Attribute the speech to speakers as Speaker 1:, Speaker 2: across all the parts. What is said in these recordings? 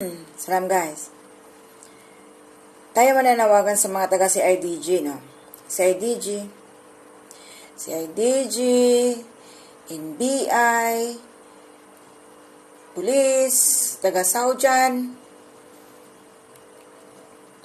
Speaker 1: Salam guys. Tayo mananawagan sa mga taga si IDG, no? Si IDG, si IDG, NBI, Police, taga Saujan,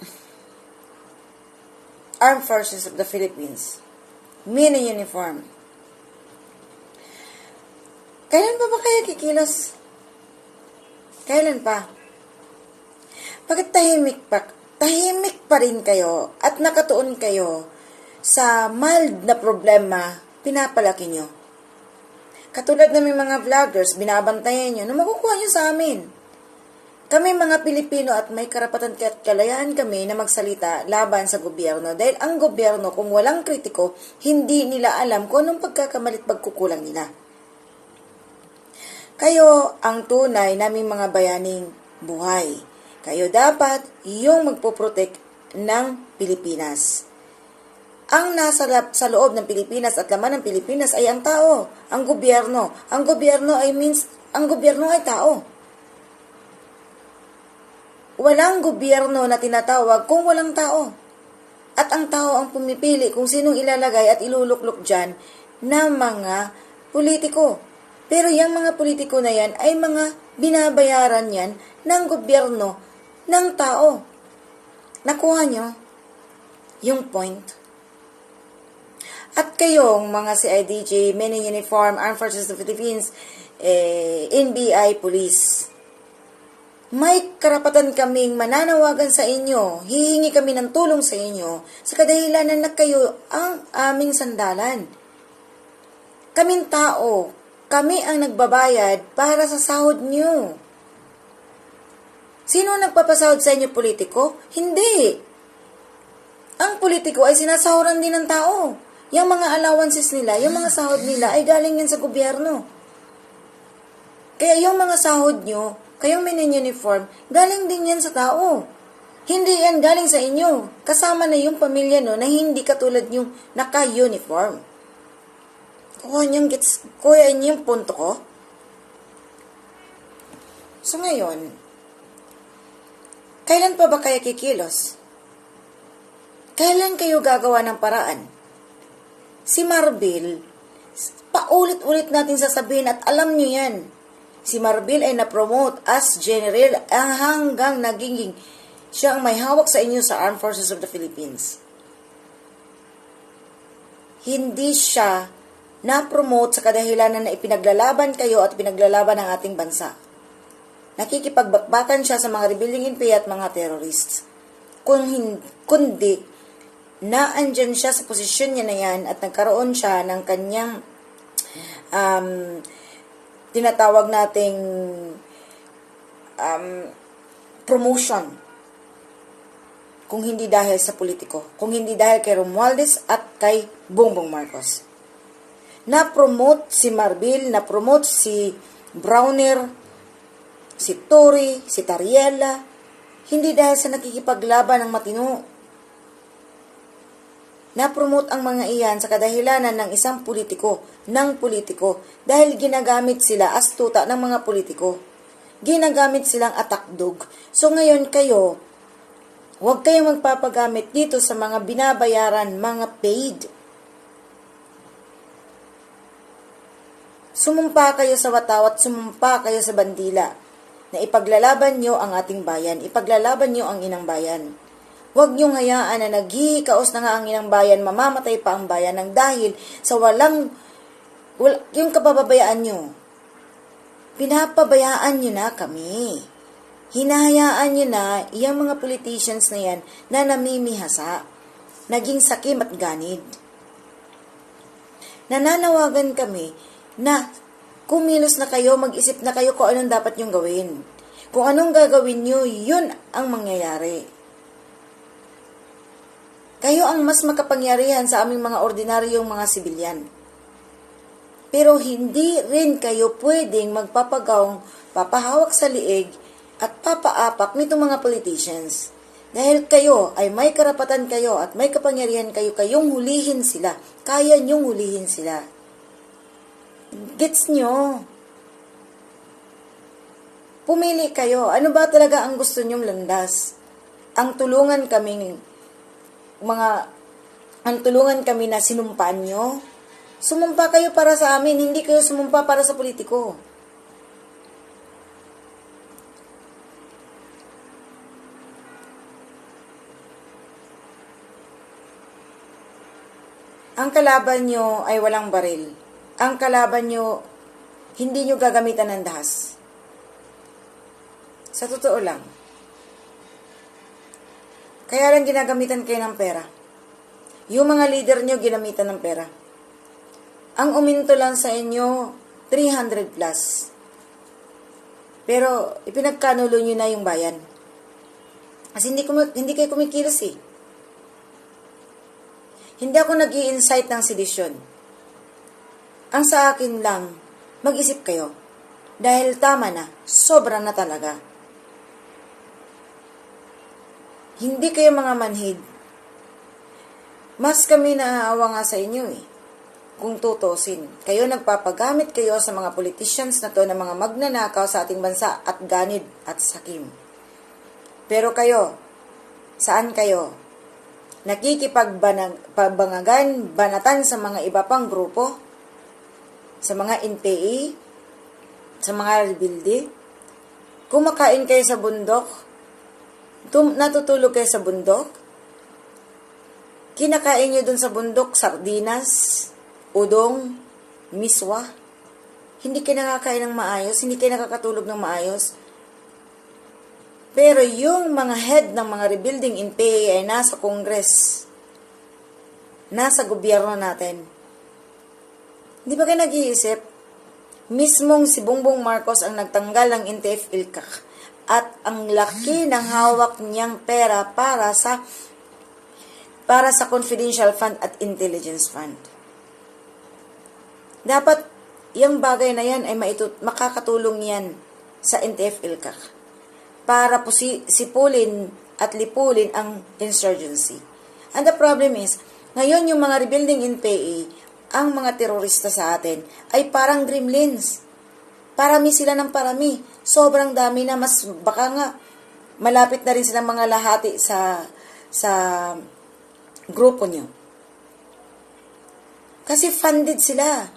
Speaker 1: Armed Forces of the Philippines, men in uniform. Kailan pa ba kayo kikilos? Kailan pa? Bakit tahimik pa, tahimik pa rin kayo at nakatuon kayo sa mild na problema, pinapalaki nyo? Katulad ng mga vloggers, binabantayan nyo na makukuha nyo sa amin. Kami mga Pilipino at may karapatan at kalayaan kami na magsalita laban sa gobyerno dahil ang gobyerno kung walang kritiko, hindi nila alam kung anong pagkakamalit pagkukulang nila. Kayo ang tunay naming mga bayaning buhay. Kayo dapat yung magpoprotect ng Pilipinas. Ang nasa sa loob ng Pilipinas at laman ng Pilipinas ay ang tao, ang gobyerno. Ang gobyerno ay means, ang gobyerno ay tao. Walang gobyerno na tinatawag kung walang tao. At ang tao ang pumipili kung sinong ilalagay at iluluklok dyan na mga politiko. Pero yung mga politiko na yan ay mga binabayaran yan ng gobyerno ng tao. Nakuha nyo yung point. At kayong mga CIDJ, in Uniform, Armed Forces of the Philippines, eh, NBI, Police, may karapatan kaming mananawagan sa inyo, hihingi kami ng tulong sa inyo, sa kadahilanan na kayo ang aming sandalan. Kaming tao, kami ang nagbabayad para sa sahod nyo. Sino ang nagpapasahod sa inyo, politiko? Hindi. Ang politiko ay sinasahuran din ng tao. Yung mga allowances nila, yung mga sahod nila ay galing yan sa gobyerno. Kaya yung mga sahod nyo, kayong minin uniform, galing din yan sa tao. Hindi yan galing sa inyo. Kasama na yung pamilya no na hindi katulad yung naka-uniform. Kuha niyong gets, kuya niyo punto ko. So ngayon, kailan pa ba kaya kikilos? Kailan kayo gagawa ng paraan? Si Marbil, paulit-ulit natin sasabihin at alam niyo yan. Si Marbil ay na-promote as general hanggang naging siya ang may hawak sa inyo sa Armed Forces of the Philippines. Hindi siya na-promote sa kadahilanan na ipinaglalaban kayo at pinaglalaban ang ating bansa. Nakikipagbakbakan siya sa mga rebelling NPA at mga terrorists. Kung hin- kundi, na andyan siya sa posisyon niya na yan at nagkaroon siya ng kanyang um, tinatawag nating um, promotion kung hindi dahil sa politiko, kung hindi dahil kay Romualdez at kay Bongbong Marcos. Na-promote si Marbil, na-promote si Browner, si Tory, si Tariela, hindi dahil sa nakikipaglaban ng matino. Na-promote ang mga iyan sa kadahilanan ng isang politiko, ng politiko, dahil ginagamit sila as tuta ng mga politiko. Ginagamit silang attack dog. So ngayon kayo, huwag kayong magpapagamit dito sa mga binabayaran, mga paid. Sumumpa kayo sa watawat, sumumpa kayo sa bandila na ipaglalaban nyo ang ating bayan, ipaglalaban nyo ang inang bayan. Huwag niyong hayaan na naghihikaos na nga ang inang bayan, mamamatay pa ang bayan ng dahil sa walang, wal, yung kapababayaan nyo. Pinapabayaan nyo na kami. Hinahayaan nyo na yung mga politicians na yan na namimihasa, naging sakim at ganid. Nananawagan kami na kumilos na kayo, mag-isip na kayo kung anong dapat nyong gawin. Kung anong gagawin nyo, yun ang mangyayari. Kayo ang mas makapangyarihan sa aming mga ordinaryong mga sibilyan. Pero hindi rin kayo pwedeng magpapagawang papahawak sa liig at papaapak nitong mga politicians. Dahil kayo ay may karapatan kayo at may kapangyarihan kayo, kayong hulihin sila. Kaya niyong hulihin sila. Gets nyo? Pumili kayo. Ano ba talaga ang gusto nyong landas? Ang tulungan kaming mga ang tulungan kami na sinumpaan nyo. Sumumpa kayo para sa amin, hindi kayo sumumpa para sa politiko. Ang kalaban nyo ay walang baril. Ang kalaban nyo, hindi nyo gagamitan ng dahas. Sa totoo lang. Kaya lang ginagamitan kayo ng pera. Yung mga leader nyo ginamitan ng pera. Ang uminto lang sa inyo, 300 plus. Pero ipinagkanulo nyo na yung bayan. Kasi hindi, kumi- hindi kayo kumikilos eh. Hindi ako nag incite ng sedisyon. Ang sa akin lang, mag-isip kayo. Dahil tama na, sobra na talaga. Hindi kayo mga manhid. Mas kami naaawa nga sa inyo eh. Kung tutusin, kayo nagpapagamit kayo sa mga politicians na to ng mga magnanakaw sa ating bansa at ganid at sakim. Pero kayo, saan kayo? Nakikipagbangagan, banatan sa mga iba pang grupo? Sa mga NPA? Sa mga rebilde? Kumakain kayo sa bundok? Natutulog kayo sa bundok? Kinakain nyo dun sa bundok, sardinas, udong, miswa. Hindi kayo nakakain ng maayos, hindi kayo nakakatulog ng maayos. Pero yung mga head ng mga rebuilding in PA ay nasa Congress. Nasa gobyerno natin. Hindi ba kayo nag-iisip? Mismong si Bongbong Marcos ang nagtanggal ng NTF ILCAC at ang laki ng hawak niyang pera para sa para sa confidential fund at intelligence fund. Dapat yung bagay na yan ay maitut makakatulong yan sa NTF ILCAC para po si sipulin at lipulin ang insurgency. And the problem is, ngayon yung mga rebuilding in PA, ang mga terorista sa atin ay parang gremlins. Parami sila ng parami. Sobrang dami na mas baka nga malapit na rin silang mga lahati sa sa grupo nyo. Kasi funded sila.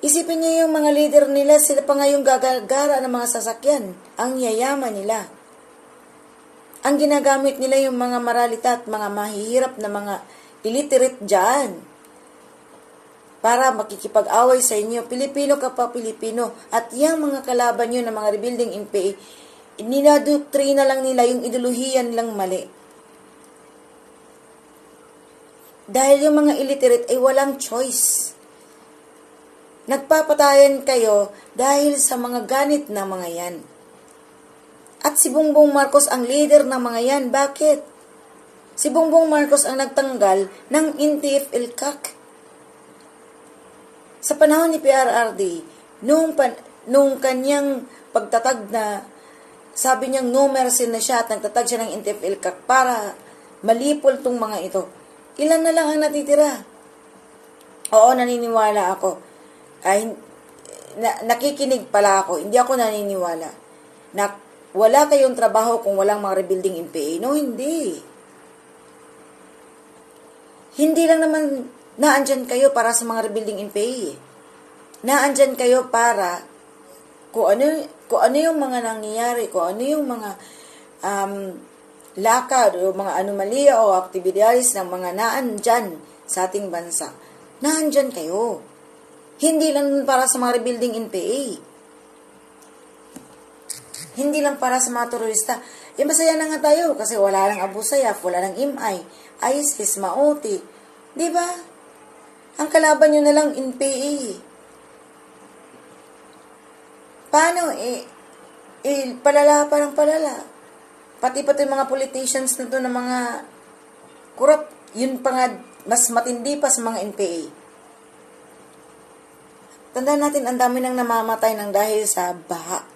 Speaker 1: Isipin niyo yung mga leader nila, sila pa nga yung gagagara ng mga sasakyan. Ang yayaman nila. Ang ginagamit nila yung mga maralita at mga mahihirap na mga illiterate dyan. Para makikipag-away sa inyo. Pilipino ka pa, Pilipino. At yung mga kalaban nyo na mga rebuilding in PA, ninadoktrina lang nila yung ideolohiya nilang mali. Dahil yung mga illiterate ay walang choice. Nagpapatayan kayo dahil sa mga ganit na mga yan. At si Bongbong Marcos ang leader ng mga yan. Bakit? Si Bongbong Marcos ang nagtanggal ng NTF ILCAC. Sa panahon ni PRRD, nung, pan, nung kanyang pagtatag na sabi niyang no mercy na siya at nagtatag siya ng NTF ILCAC para malipol tong mga ito. Ilan na lang ang natitira? Oo, naniniwala ako ay na, nakikinig pala ako, hindi ako naniniwala na wala kayong trabaho kung walang mga rebuilding in PA. No, hindi. Hindi lang naman naandyan kayo para sa mga rebuilding in PA. eh. Naandyan kayo para kung ano, kung ano yung mga nangyayari, kung ano yung mga um, lakad o mga anomalya o aktibidades ng mga naandyan sa ating bansa. Naandyan kayo. Hindi lang para sa mga rebuilding in PA. Hindi lang para sa mga turista. E masaya na nga tayo kasi wala lang Abu Sayyaf, wala lang Imay, ISIS, Mauti. Di ba? Ang kalaban nyo na lang in PA. Paano? Eh, eh palala parang palala. Pati pati mga politicians na to ng mga kurap, yun pa nga mas matindi pa sa mga NPA. Tandaan natin, ang dami nang namamatay ng dahil sa baha.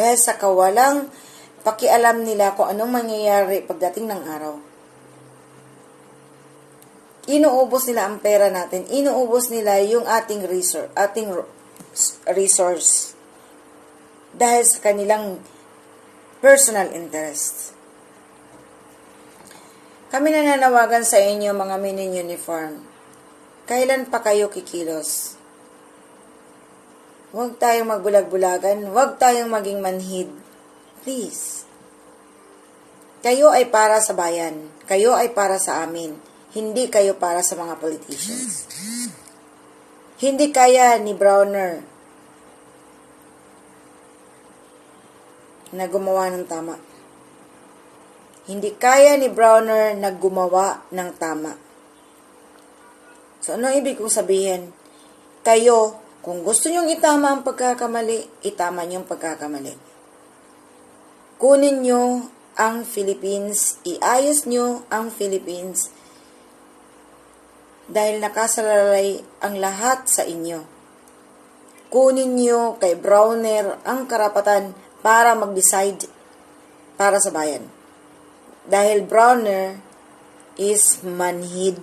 Speaker 1: Dahil sa kawalang pakialam nila kung anong mangyayari pagdating ng araw. Inuubos nila ang pera natin. Inuubos nila yung ating resource. Ating resource. dahil sa kanilang personal interest. Kami nananawagan sa inyo mga men in uniform. Kailan pa kayo kikilos? Huwag tayong magbulag-bulagan. Huwag tayong maging manhid. Please. Kayo ay para sa bayan. Kayo ay para sa amin. Hindi kayo para sa mga politicians. Hindi kaya ni Browner na gumawa ng tama. Hindi kaya ni Browner na gumawa ng tama. So, ano ibig kong sabihin? Kayo, kung gusto nyong itama ang pagkakamali, itama nyo ang pagkakamali. Kunin nyo ang Philippines, iayos nyo ang Philippines dahil nakasalalay ang lahat sa inyo. Kunin nyo kay Browner ang karapatan para mag-decide para sa bayan. Dahil Browner is manhid